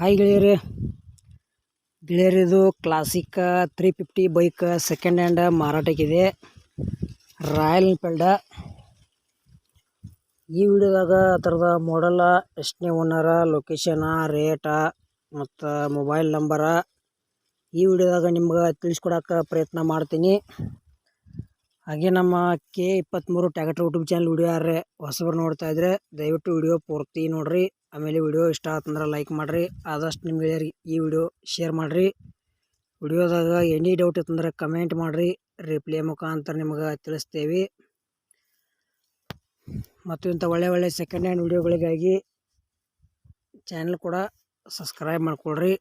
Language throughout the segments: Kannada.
ಹಾಯ್ ಗೆಳೆಯರೇ. ಗೆಳೆಯರಿದು classic three fifty bike second hand ಮಾರಾಟಕ್ಕಿದೆ. Royal Enfield ಈ ವಿಡಿಯೋದಾಗ ಥರದ ಮಾಡಲ್ಲ ಎಷ್ಟನೇ ಓನರ ಲೊಕೇಶನ ರೇಟ ಮತ್ತು ಮೊಬೈಲ್ ನಂಬರ ಈ ವಿಡಿಯೋದಾಗ ನಿಮ್ಗೆ ತಿಳಿಸ್ಕೊಡಕ್ಕೆ ಪ್ರಯತ್ನ ಮಾಡ್ತೀನಿ. ಹಾಗೆ ನಮ್ಮ ಕೆ ಇಪ್ಪತ್ತ್ಮೂರು ಟ್ಯಾಕ್ಟರ್ ಯೂಟ್ಯೂಬ್ ಚಾನಲ್ ವಿಡಿಯೋ ಯಾರೇ ಹೊಸಬರು ನೋಡ್ತಾ ಇದ್ರೆ ದಯವಿಟ್ಟು ವಿಡಿಯೋ ಪೂರ್ತಿ ನೋಡಿರಿ. ಆಮೇಲೆ ವಿಡಿಯೋ ಇಷ್ಟ ಆತಂದ್ರೆ ಲೈಕ್ ಮಾಡಿರಿ. ಆದಷ್ಟು ಗೆಳೆಯರಿಗೆ ಈ ವಿಡಿಯೋ ಶೇರ್ ಮಾಡಿರಿ. ವಿಡಿಯೋದಾಗ ಎನಿ ಡೌಟ್ ಇತ್ತಂದ್ರೆ ಕಮೆಂಟ್ ಮಾಡಿರಿ. ರಿಪ್ಲೈ ಮುಖಾಂತರ ನಿಮ್ಗೆ ತಿಳಿಸ್ತೇವೆ. ಮತ್ತು ಇಂಥ ಒಳ್ಳೆ ಒಳ್ಳೆ ಸೆಕೆಂಡ್ ಹ್ಯಾಂಡ್ ವಿಡಿಯೋಗಳಿಗಾಗಿ ಚಾನಲ್ ಕೂಡ ಸಬ್ಸ್ಕ್ರೈಬ್ ಮಾಡ್ಕೊಳ್ರಿ.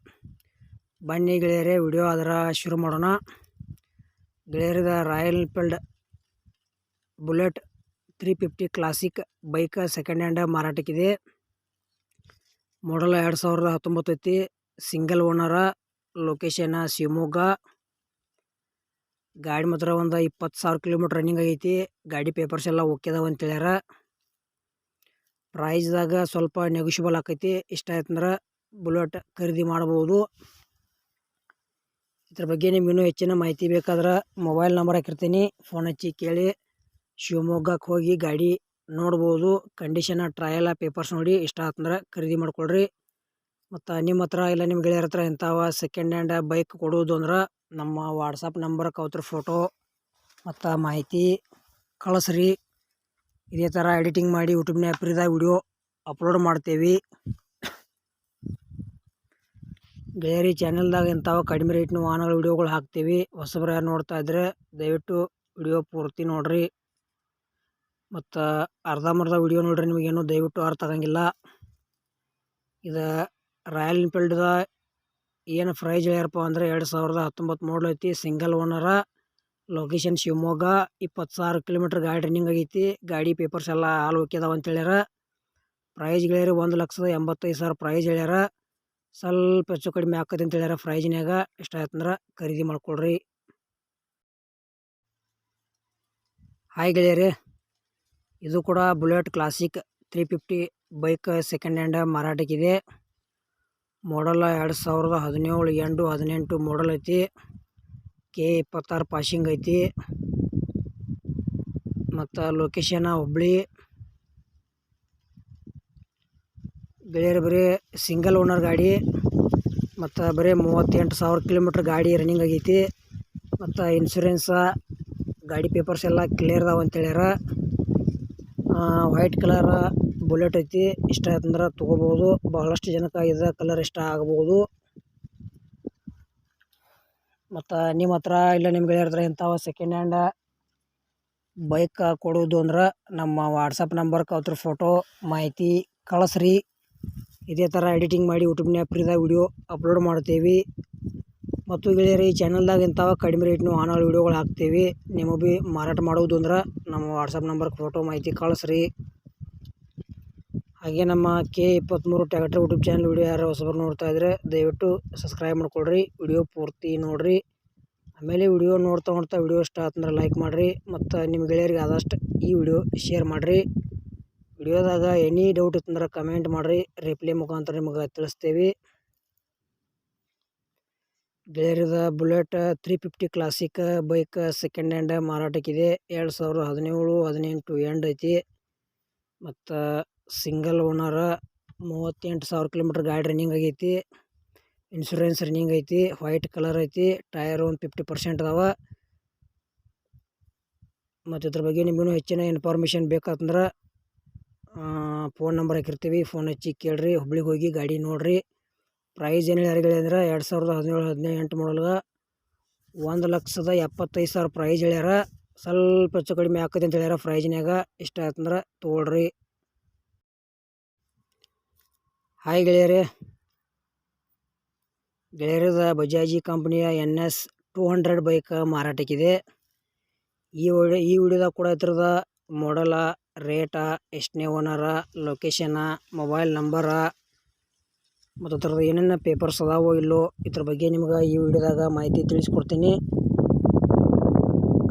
ಬನ್ನಿ ಗೆಳೆಯರೇ, ವಿಡಿಯೋ ಅದರ ಶುರು ಮಾಡೋಣ. ಗೆಳೆಯರಿದ Royal Enfield Bullet three fifty classic bike second hand ಮಾರಾಟಕ್ಕಿದೆ. Model ಎರಡು ಸಾವಿರದ ಹತ್ತೊಂಬತ್ತು ಐತಿ. Single owner, location Shivamogga. ಗಾಡಿ ಮಾತ್ರ ಒಂದು ಇಪ್ಪತ್ತು ಸಾವಿರ ಕಿಲೋಮೀಟ್ರ್ ರನ್ನಿಂಗ್ ಆಗೈತಿ. ಗಾಡಿ ಪೇಪರ್ಸ್ ಎಲ್ಲ ಓಕೆ ಅದಾವ ಅಂತ ಹೇಳ್ಯಾರ. ಪ್ರೈಸ್ದಾಗ ಸ್ವಲ್ಪ ನೆಗೋಷಿಯಬಲ್ ಆಕೈತಿ. ಇಷ್ಟ ಆಯ್ತಂದ್ರೆ ಬುಲೆಟ್ ಖರೀದಿ ಮಾಡ್ಬೋದು. ಇದ್ರ ಬಗ್ಗೆ ನಿಮ್ಗೆ ಇನ್ನೂ ಹೆಚ್ಚಿನ ಮಾಹಿತಿ ಬೇಕಾದ್ರೆ ಮೊಬೈಲ್ ನಂಬರ್ ಹಾಕಿರ್ತೀನಿ. ಫೋನ್ ಹಚ್ಚಿ ಕೇಳಿ. ಶಿವಮೊಗ್ಗಕ್ಕೆ ಹೋಗಿ ಗಾಡಿ ನೋಡ್ಬೋದು. ಕಂಡೀಷನ್ ಟ್ರಯಲ ಪೇಪರ್ಸ್ ನೋಡಿ ಇಷ್ಟ ಆತಂದ್ರೆ ಖರೀದಿ ಮಾಡ್ಕೊಳ್ರಿ. ಮತ್ತು ನಿಮ್ಮ ಹತ್ರ ಇಲ್ಲ ನಿಮ್ಮ ಗೆಳೆಯರ ಹತ್ರ ಇಂಥವ ಸೆಕೆಂಡ್ ಹ್ಯಾಂಡ್ ಬೈಕ್ ಕೊಡೋದು ಅಂದ್ರೆ ನಮ್ಮ ವಾಟ್ಸಪ್ ನಂಬರ್ ಕೌತ್ರ ಫೋಟೋ ಮತ್ತು ಮಾಹಿತಿ ಕಳಿಸ್ರಿ. ಇದೇ ಥರ ಎಡಿಟಿಂಗ್ ಮಾಡಿ ಯೂಟ್ಯೂಬ್ನ ಆ್ಯಪ್ರಿದಾಗ ವಿಡಿಯೋ ಅಪ್ಲೋಡ್ ಮಾಡ್ತೇವೆ. ಗೆಳೆಯರಿ ಚಾನೆಲ್ದಾಗ ಇಂಥವು ಕಡಿಮೆ ರೇಟ್ನ ವಾಹನಗಳ ವಿಡಿಯೋಗಳು ಹಾಕ್ತೀವಿ. ಹೊಸಬ್ರು ಯಾರು ನೋಡ್ತಾ ಇದ್ದರೆ ದಯವಿಟ್ಟು ವಿಡಿಯೋ ಪೂರ್ತಿ ನೋಡಿರಿ. ಮತ್ತು ಅರ್ಧಂಬರ್ಧ ವಿಡಿಯೋ ನೋಡ್ರಿ ನಿಮಗೇನು ದಯವಿಟ್ಟು ಅರ್ಥ ಆಗಂಗಿಲ್ಲ. ಇದು ರಾಯಲ್ ಎನ್ಫೀಲ್ಡ್ದ ಏನು ಪ್ರೈಜ್ ಹೇಳ್ಯಾರಪ್ಪ ಅಂದರೆ ಎರಡು ಸಾವಿರದ ಹತ್ತೊಂಬತ್ತು ಮಾಡಲ್ ಐತಿ ಸಿಂಗಲ್ ಓನರ ಲೊಕೇಶನ್ ಶಿವಮೊಗ್ಗ, ಇಪ್ಪತ್ತು ಸಾವಿರ ಕಿಲೋಮೀಟ್ರ್ ಗಾಡಿ ರನ್ನಿಂಗ್ ಆಗೈತಿ. ಗಾಡಿ ಪೇಪರ್ಸ್ ಎಲ್ಲ ಹಾಲು ಅದಾವ ಅಂತ ಹೇಳ್ಯಾರ. ಪ್ರೈಸ್ ಗೆಳೆಯರು ಒಂದು ಲಕ್ಷದ ಎಂಬತ್ತೈದು ಸಾವಿರ ಪ್ರೈಸ್ ಹೇಳ್ಯಾರ. ಸ್ವಲ್ಪ ಹೆಚ್ಚು ಕಡಿಮೆ ಆಕತಿ ಅಂತ ಹೇಳ್ಯಾರ ಇಷ್ಟ ಆಯ್ತಂದ್ರೆ ಖರೀದಿ ಮಾಡ್ಕೊಳ್ರಿ. ಹಾಯ್ ಗೆಳೆಯರೇ. ಇದು ಕೂಡ Bullet classic three fifty bike second hand ಮಾರಾಟಕ್ಕಿದೆ. Model ಎರಡು ಸಾವಿರದ ಹದಿನೇಳು ಎಂಟು ಹದಿನೆಂಟು ಮಾಡಲ್ ಐತಿ. ಕೆ ಇಪ್ಪತ್ತಾರು ಪಾಸಿಂಗ್ ಐತಿ. ಮತ್ತು ಲೊಕೇಶನ ಹುಬ್ಳಿ. ಗೆಳೆಯರು ಬರೀ ಸಿಂಗಲ್ ಓನರ್ ಗಾಡಿ. ಮತ್ತು ಬರೀ ಮೂವತ್ತೆಂಟು ಸಾವಿರ ಕಿಲೋಮೀಟ್ರ್ ಗಾಡಿ ರನ್ನಿಂಗ್ ಆಗೈತಿ. ಮತ್ತು ಇನ್ಶೂರೆನ್ಸ ಗಾಡಿ ಪೇಪರ್ಸ್ ಎಲ್ಲ ಕ್ಲಿಯರ್ ಅದಾವ ಅಂತ ಹೇಳ್ಯಾರ ವೈಟ್ ಕಲರ್ ಬುಲೆಟ್ ಐತಿ. ಇಷ್ಟ ಆಯ್ತಂದ್ರೆ ತೊಗೋಬೋದು ಬಹಳಷ್ಟು ಜನಕ್ಕೆ ಇದ ಕಲರ್ ಇಷ್ಟ ಆಗ್ಬೋದು ಮತ್ತು ನಿಮ್ಮ ಹತ್ರ ಇಲ್ಲ ನಿಮ್ಗೆ ಹತ್ರ ಇಂಥವು ಸೆಕೆಂಡ್ ಹ್ಯಾಂಡ ಬೈಕ್ ಕೊಡೋದು ಅಂದ್ರೆ ನಮ್ಮ ವಾಟ್ಸಪ್ ನಂಬರ್ಗೆ ಅವ್ರ ಫೋಟೋ ಮಾಹಿತಿ ಕಳಿಸ್ರಿ. ಇದೇ ಥರ ಎಡಿಟಿಂಗ್ ಮಾಡಿ ಯೂಟ್ಯೂಬ್ನ್ಯಾಗ ಫ್ರೀದಾಗ ವಿಡಿಯೋ ಅಪ್ಲೋಡ್ ಮಾಡ್ತೇವೆ. ಮತ್ತು ಗೆಳೆಯರೆ, ಈ ಚಾನಲ್ದಾಗ ಇಂಥವ ಕಡಿಮೆ ರೇಟ್ನು ಆನಲ್ ವಿಡಿಯೋಗಳು ಹಾಕ್ತೇವೆ. ನಿಮಗೆ ಭೀ ಮಾರಾಟ ಮಾಡೋದು ಅಂದ್ರೆ ನಮ್ಮ ವಾಟ್ಸಪ್ ನಂಬರ್ಗೆ ಫೋಟೋ ಮಾಹಿತಿ ಕಳಿಸ್ರಿ. ಹಾಗೆ ನಮ್ಮ ಕೆ ಇಪ್ಪತ್ತ್ಮೂರು ಟ್ಯಾಕ್ಟ್ರ್ ಯೂಟ್ಯೂಬ್ ಚಾನಲ್ ವಿಡಿಯೋ ಯಾರು ಹೊಸಬರು ನೋಡ್ತಾ ಇದ್ದರೆ ದಯವಿಟ್ಟು ಸಬ್ಸ್ಕ್ರೈಬ್ ಮಾಡ್ಕೊಳ್ರಿ. ವಿಡಿಯೋ ಪೂರ್ತಿ ನೋಡಿರಿ. ಆಮೇಲೆ ವಿಡಿಯೋ ನೋಡ್ತಾ ನೋಡ್ತಾ ವಿಡಿಯೋ ಇಷ್ಟ ಆತಂದ್ರೆ ಲೈಕ್ ಮಾಡಿರಿ. ಮತ್ತು ನಿಮ್ಮ ಗೆಳೆಯರಿಗೆ ಆದಷ್ಟು ಈ ವಿಡಿಯೋ ಶೇರ್ ಮಾಡಿರಿ. ವಿಡಿಯೋದಾಗ ಎನಿ ಡೌಟ್ ಇತ್ತಂದ್ರೆ ಕಮೆಂಟ್ ಮಾಡಿರಿ. ರಿಪ್ಲೈ ಮುಖಾಂತರ ನಿಮಗೆ ತಿಳಿಸ್ತೇವೆ. ಗೆಳೆಯರದ Bullet three fifty classic bike second hand ಮಾರಾಟಕ್ಕಿದೆ. ಎರಡು ಸಾವಿರದ ಹದಿನೇಳು, ಹದಿನೆಂಟು ಎಂಡ್ ಐತಿ. ಮತ್ತು ಸಿಂಗಲ್ ಓನರ ಮೂವತ್ತೆಂಟು ಸಾವಿರ ಕಿಲೋಮೀಟ್ರ್ ಗಾಡಿ ರನ್ನಿಂಗ್ ಆಗೈತಿ. ಇನ್ಶೂರೆನ್ಸ್ ರನ್ನಿಂಗ್ ಐತಿ. ವೈಟ್ ಕಲರ್ ಐತಿ. ಟಯರ್ ಒಂದು ಫಿಫ್ಟಿ ಪರ್ಸೆಂಟ್ ಅದಾವೆ. ಮತ್ತು ಇದ್ರ ಬಗ್ಗೆ ನಿಮಗೂ ಹೆಚ್ಚಿನ ಇನ್ಫಾರ್ಮೇಷನ್ ಬೇಕಂದ್ರೆ ಫೋನ್ ನಂಬರ್ ಹಾಕಿರ್ತೀವಿ. ಫೋನ್ ಹಚ್ಚಿ ಕೇಳಿರಿ. ಹುಬ್ಳಿಗೆ ಹೋಗಿ ಗಾಡಿ ನೋಡಿರಿ. ಪ್ರೈಸ್ ಏನು ಅಂದ್ರೆ ಎರಡು ಸಾವಿರದ ಹದಿನೇಳು, ಹದಿನೆಂಟು ಮಾಡಲ್ಗೆ ಒಂದು ಲಕ್ಷದ ಎಪ್ಪತ್ತೈದು ಸಾವಿರ ಪ್ರೈಸ್ ಹೇಳ್ಯಾರ. ಸ್ವಲ್ಪ ಹೆಚ್ಚು ಕಡಿಮೆ ಆಕತಿ ಅಂತ ಹೇಳ್ಯಾರ ಪ್ರೈಜ್ನ್ಯಾಗ ಇಷ್ಟ ಆಯ್ತಂದ್ರೆ ತೊಗೊಳ್ರಿ. ಹಾಯ್ ಗೆಳೆಯರೇ. ಗೆಳೆಯರದ ಬಜಾಜಿ ಕಂಪ್ನಿಯ N S two hundred bike ಮಾರಾಟಕ್ಕಿದೆ. ಈ ವಿಡಿಯೋ ಈ ವಿಡಿಯೋದಾಗ ಕೂಡ ಇದ್ರದ ಮಾಡಲ ರೇಟ, ಎಷ್ಟನೇ ಓನರ ಲೊಕೇಶನ ಮೊಬೈಲ್ ನಂಬರ ಮತ್ತು ಥರದ ಏನೇನು ಪೇಪರ್ಸ್ ಅದಾವೋ ಇಲ್ಲೋ ಇದ್ರ ಬಗ್ಗೆ ನಿಮ್ಗೆ ಈ ವಿಡಿಯೋದಾಗ ಮಾಹಿತಿ ತಿಳಿಸ್ಕೊಡ್ತೀನಿ.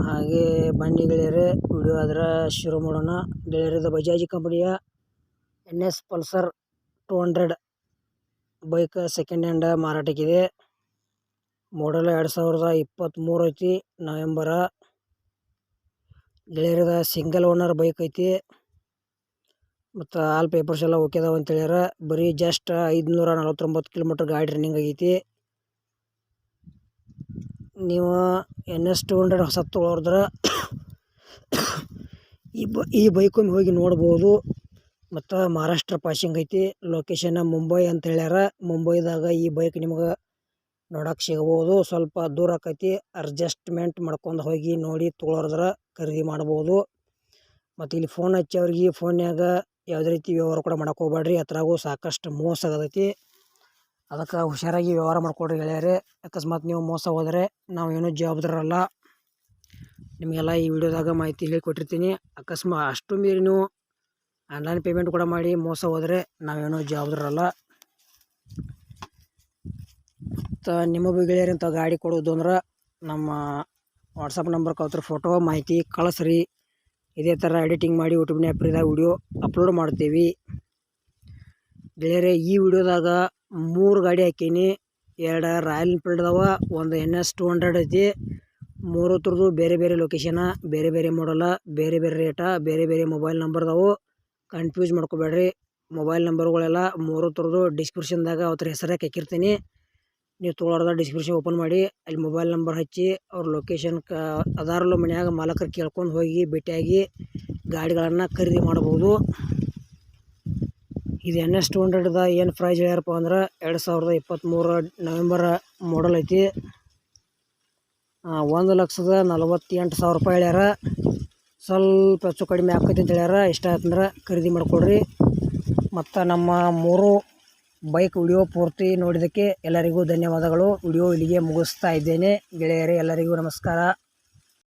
ಹಾಗೆ ಬನ್ನಿ ಗೆಳೆಯರೆ, ವಿಡಿಯೋ ಅದರ ಶುರು ಮಾಡೋಣ. ಗೆಳೆಯರದ ಬಜಾಜಿ ಕಂಪನಿಯ N S Pulsar two hundred bike second hand ಮಾರಾಟಕ್ಕಿದೆ. Model ಎರಡು ಸಾವಿರದ ಇಪ್ಪತ್ತ್ಮೂರು ಐತಿ ನವೆಂಬರ ಗೆಳೆಯರದ ಸಿಂಗಲ್ ಓನರ್ ಬೈಕ್ ಐತಿ. ಮತ್ತು ಆಲ್ ಪೇಪರ್ಸ್ ಎಲ್ಲ ಓಕೆ ಅಂತ ಹೇಳ್ಯಾರ. ಬರೀ ಜಸ್ಟ್ ಐದುನೂರ ನಲ್ವತ್ತೊಂಬತ್ತು ಕಿಲೋಮೀಟ್ರ್ ಗಾಡಿ ರನ್ನಿಂಗ್ ಆಗೈತಿ. ನೀವು ಎನ್ ಎಸ್ ಟು ಹಂಡ್ರೆಡ್ ಹೊಸ ಈ ಬ, ಈ ಬೈಕೊಮ್ಮೆ ಹೋಗಿ ನೋಡ್ಬೋದು. ಮತ್ತು ಮಹಾರಾಷ್ಟ್ರ ಪಾಸಿಂಗ್ ಐತಿ. ಲೊಕೇಶನ್ ಮುಂಬೈ ಅಂತ ಹೇಳ್ಯಾರ. ಮುಂಬೈದಾಗ ಈ ಬೈಕ್ ನಿಮ್ಗೆ ನೋಡಕ್ಕೆ ಸಿಗ್ಬೋದು. ಸ್ವಲ್ಪ ದೂರ ಆಕೈತಿ. ಅಡ್ಜಸ್ಟ್ಮೆಂಟ್ ಮಾಡ್ಕೊಂಡು ಹೋಗಿ ನೋಡಿ ತೊಗೊಳೋದ್ರ ಖರೀದಿ ಮಾಡ್ಬೋದು. ಮತ್ತು ಇಲ್ಲಿ ಫೋನ್ ಹಚ್ಚೋರಿಗೆ ಫೋನ್ಯಾಗ ಯಾವುದೇ ರೀತಿ ವ್ಯವಹಾರ ಕೂಡ ಮಾಡಕ್ಕೆ ಹೋಗ್ಬೇಡ್ರಿ ಅದ್ರಾಗೂ ಸಾಕಷ್ಟು ಮೋಸ ಆಗತೈತಿ. ಅದಕ್ಕೆ ಹುಷಾರಾಗಿ ವ್ಯವಹಾರ ಮಾಡಿಕೊಡ್ರಿ ಗೆಳೆಯರೇ. ಅಕಸ್ಮಾತ್ ನೀವು ಮೋಸ ಹೋದರೆ ನಾವು ಏನೂ ಜವಾಬ್ದಾರಲ್ಲ ನಿಮಗೆಲ್ಲ ಈ ವಿಡಿಯೋದಾಗ ಮಾಹಿತಿ ಹೇಳಿಕೊಟ್ಟಿರ್ತೀನಿ. ಅಕಸ್ಮಾತ್ ಅಷ್ಟು ಮೀರಿ ನೀವು ಆನ್ಲೈನ್ ಪೇಮೆಂಟ್ ಕೂಡ ಮಾಡಿ ಮೋಸ ಹೋದರೆ ನಾವೇನೋ ಜವಾಬ್ದಾರಲ್ಲ ಮತ್ತು ನಿಮ್ಮ ಗೆಳೆಯರಿಂತ ಗಾಡಿ ಕೊಡೋದು ಅಂದ್ರೆ ನಮ್ಮ ವಾಟ್ಸಪ್ ನಂಬರ್ ಕಲ್ತ್ರ ಫೋಟೋ ಮಾಹಿತಿ ಕಳಿಸ್ರಿ. ಇದೇ ಥರ ಎಡಿಟಿಂಗ್ ಮಾಡಿ ಯೂಟ್ಯೂಬ್ನ ಫ್ರೀದಾಗ ವಿಡಿಯೋ ಅಪ್ಲೋಡ್ ಮಾಡ್ತೀವಿ. ಗೆಳೆಯರೇ, ಈ ವಿಡಿಯೋದಾಗ ಮೂರು ಗಾಡಿ ಹಾಕೀನಿ. ಎರಡು ರಾಯಲ್ ಎನ್ಫೀಲ್ಡ್ ಅದಾವ, ಒಂದು ಎನ್ ಎಸ್ ಟು ಹಂಡ್ರೆಡ್ ಐತಿ. ಮೂರು ಥರದ್ದು ಬೇರೆ ಬೇರೆ ಲೊಕೇಶನ ಬೇರೆ ಬೇರೆ ಮಾಡಲ್ಲ ಬೇರೆ ಬೇರೆ ರೇಟ ಬೇರೆ ಬೇರೆ ಮೊಬೈಲ್ ನಂಬರ್ ಅದಾವು. ಕನ್ಫ್ಯೂಸ್ ಮಾಡ್ಕೋಬೇಡ್ರಿ. ಮೊಬೈಲ್ ನಂಬರ್ಗಳೆಲ್ಲ ಮೂರು ಥರದ್ದು ಡಿಸ್ಕ್ರಿಪ್ಷನ್ದಾಗ ಅವ್ರ ಹೆಸರಾಗಿ ಹಾಕಿರ್ತೀನಿ. ನೀವು ತೊಗೊಳೋದ ಡಿಸ್ಕ್ರಿಪ್ಷನ್ ಓಪನ್ ಮಾಡಿ, ಅಲ್ಲಿ ಮೊಬೈಲ್ ನಂಬರ್ ಹಚ್ಚಿ, ಅವ್ರ ಲೊಕೇಶನ್ ಕ, ಅದಾರಲ್ಲೋ ಮನ್ಯಾಗ ಮಾಲಕರು ಕೇಳ್ಕೊಂಡು ಹೋಗಿ ಭೇಟಿಯಾಗಿ ಗಾಡಿಗಳನ್ನು ಖರೀದಿ ಮಾಡ್ಬೋದು. ಇದು ಎನ್ ಎಸ್ ಟು ಹಂಡ್ರೆಡ್ದ ಏನು ಪ್ರೈಸ್ ಹೇಳ್ಯಾರಪ್ಪ ಅಂದ್ರೆ ಎರಡು ಸಾವಿರದ ಇಪ್ಪತ್ತ್ಮೂರು ನವೆಂಬರ್ ಮಾಡಲ್ ಐತಿ. ಒಂದು ಲಕ್ಷದ ನಲವತ್ತೆಂಟು ಸಾವಿರ ರೂಪಾಯಿ ಹೇಳ್ಯಾರ. ಸ್ವಲ್ಪ ಹೆಚ್ಚು ಕಡಿಮೆ ಆಕೈತಿ ಅಂತ ಹೇಳ್ಯಾರ. ಇಷ್ಟ ಆಯ್ತಂದ್ರೆ ಖರೀದಿ ಮಾಡಿಕೊಡ್ರಿ. ಮತ್ತು ನಮ್ಮ ಮೂರು ಬೈಕ್ ವಿಡಿಯೋ ಪೂರ್ತಿ ನೋಡಿದ್ದಕ್ಕೆ ಎಲ್ಲರಿಗೂ ಧನ್ಯವಾದಗಳು. ವಿಡಿಯೋ ಇಲ್ಲಿಗೆ ಮುಗಿಸ್ತಾ ಇದ್ದೇನೆ. ಗೆಳೆಯರೇ ಎಲ್ಲರಿಗೂ ನಮಸ್ಕಾರ.